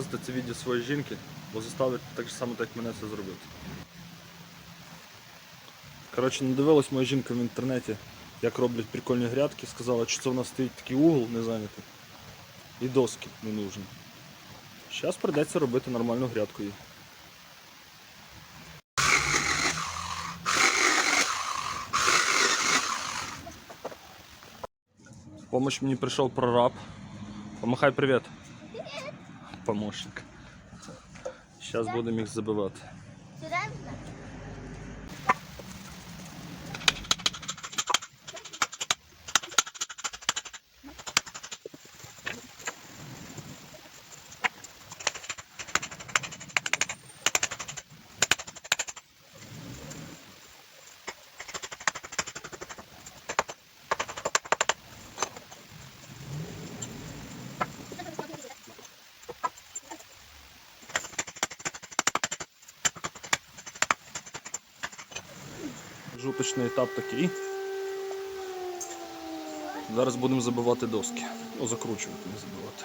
показувати це відео своїй жінки, бо заставить так само, як мене це зробити. Коротше, надивилась моя жінка в інтернеті, як роблять прикольні грядки, сказала, що це в нас стоїть такий угол не зайнятий. І доски не нужні. Зараз прийдеться робити нормальну грядку. В помощь мені прийшов прораб. Помахай привіт. Помощник. Зараз будемо їх забивати. Жуточний етап такий. Зараз будемо забивати доски. Ну, закручувати, не забивати.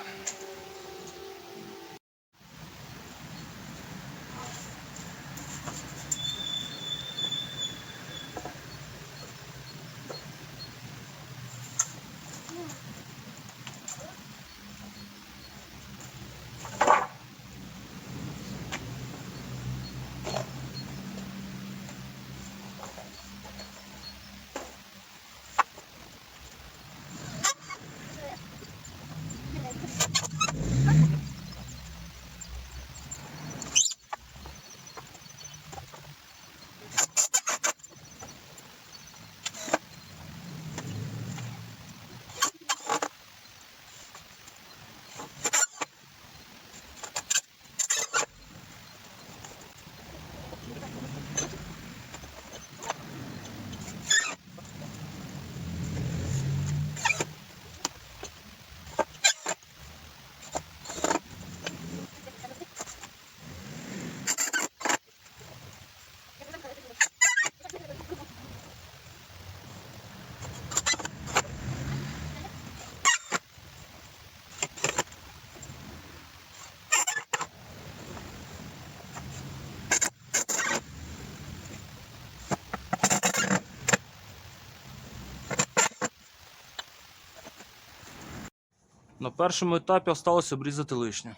На першому етапі осталось обрізати лишнє.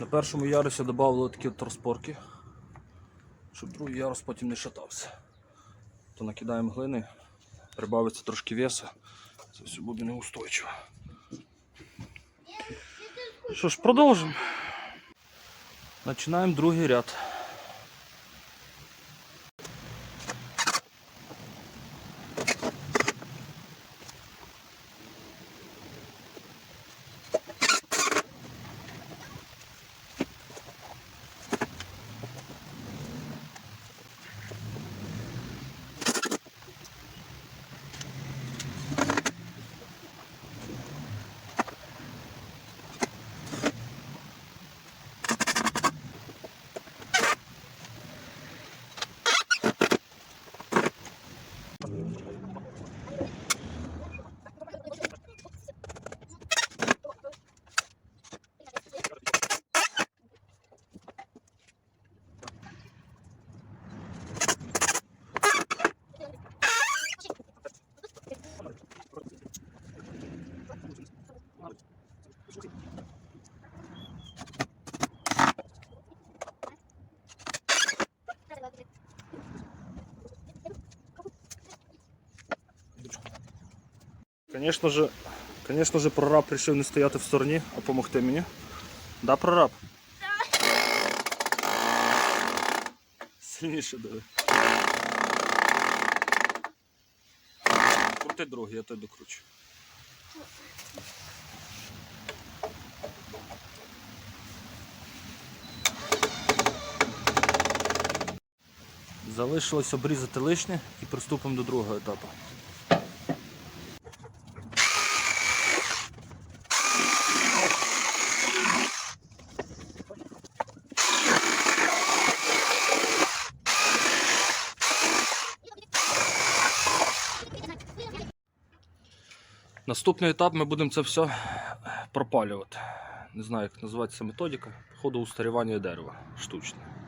На першому ярусі додали такі от розпорки, щоб другий ярус потім не шатався. То накидаємо глини, прибавиться трошки веса, це все буде неустойчиво. Що ж, продовжимо. Починаємо другий ряд. Конечно же, конечно же, прораб вирішив не стояти в стороні, а допомогти мені. Да, прораб? Сильніше диви. Крути другий, я той докручу. Залишилось обрізати лишнє і приступимо до другого етапу. Наступний етап ми будемо це все пропалювати. Не знаю, як називається методика. Походу устарівання дерева штучне.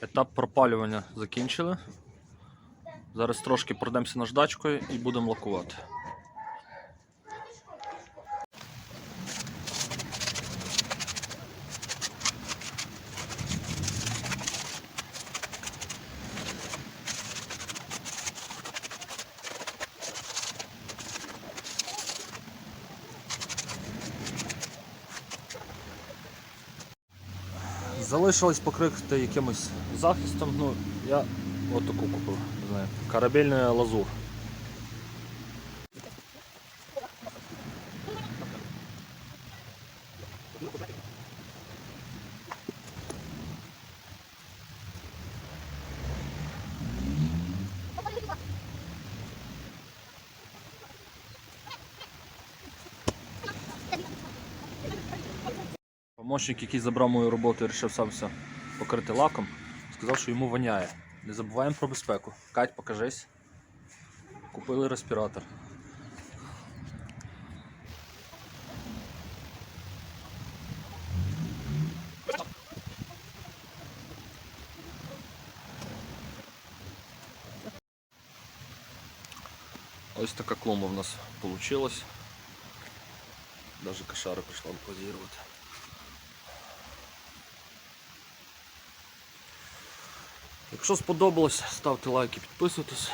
Етап пропалювання закінчили. Зараз трошки пройдемося наждачкою і будемо лакувати. Залишилось покрити якимось захистом. Ну, я отаку купив, не знаю, карабельний лазур. Помощник, який забрав мою роботу і вирішив сам все покрити лаком, сказав, що йому воняє. Не забуваємо про безпеку. Кать, покажись. Купили респіратор. Ось така клумба в нас вийшла. Даже кошара прийшла позірувати. Якщо сподобалось, ставте лайки, підписуйтесь.